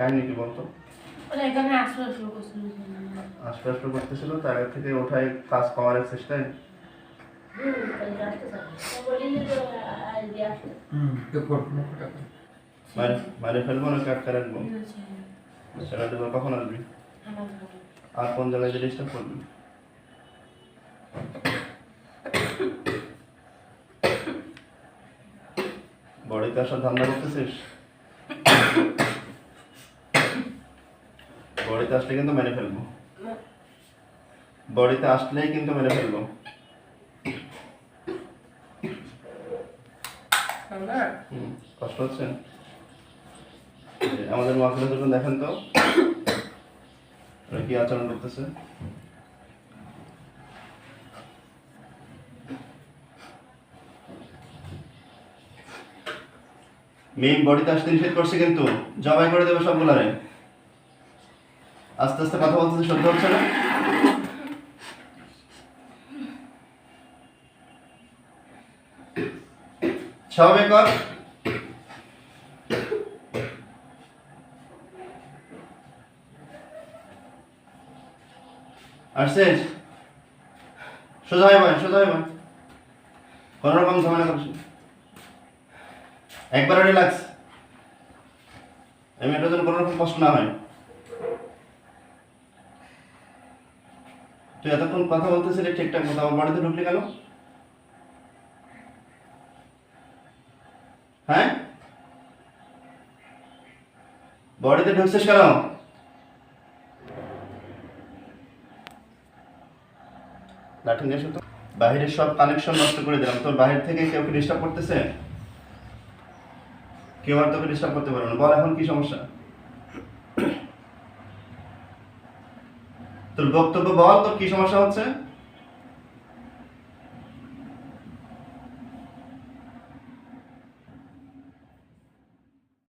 কাহিনী কি বলতো? ওরা এখানে আসলো শুরু করছিল। আস্তে আস্তে করতেছিল তার আগে থেকে ওঠায় কাজ পাওয়ার চেষ্টায়। মারে মারে ফেলব না কাটতে রাখব সেটা দেবো কখন আসবি? আর কোন জায়গায় ডিস্টার্ব করবি? বডিতে আসার ধান্দা করতেছিস? বডিতে আসলে কিন্তু মেরে ফেলব। বডিতে আসলেই কিন্তু মেরে ফেলব। কষ্ট হচ্ছে। আমাদের মাকে যখন দেখেন তো। কি আচরণ করতেছে? মেইন বডিতে আসতে নিষেধ করছে কিন্তু। জবাই করে দেবে সব সবগুলারে। আস্তে আস্তে কথা বলতে সহ্য হচ্ছে না? স্বাভাবিক কর। আসছিস সোজা হয়ে বয় সোজা হয়ে বয় কোনো রকম ঝামেলা করিস না। একবার রিল্যাক্স এই মেয়েটার জন্য কোনো রকম কষ্ট না হয়। তুই এতক্ষণ কথা বলতেছিলি, ঠিকঠাক মতো আমার বাড়িতে ঢুকলি কেন? হ্যাঁ? বডিতে ঢুকছিস কেন? লাঠি নিয়ে তো। বাহিরের সব কানেকশন নষ্ট করে দিলাম। তোর বাহির থেকে কেউ কি ডিস্টার্ব করতেছে? কেউ আর তোকে ডিস্টার্ব করতে পারবে না। বল, এখন কি সমস্যা? তোর বক্তব্য বল তোর কি সমস্যা হচ্ছে?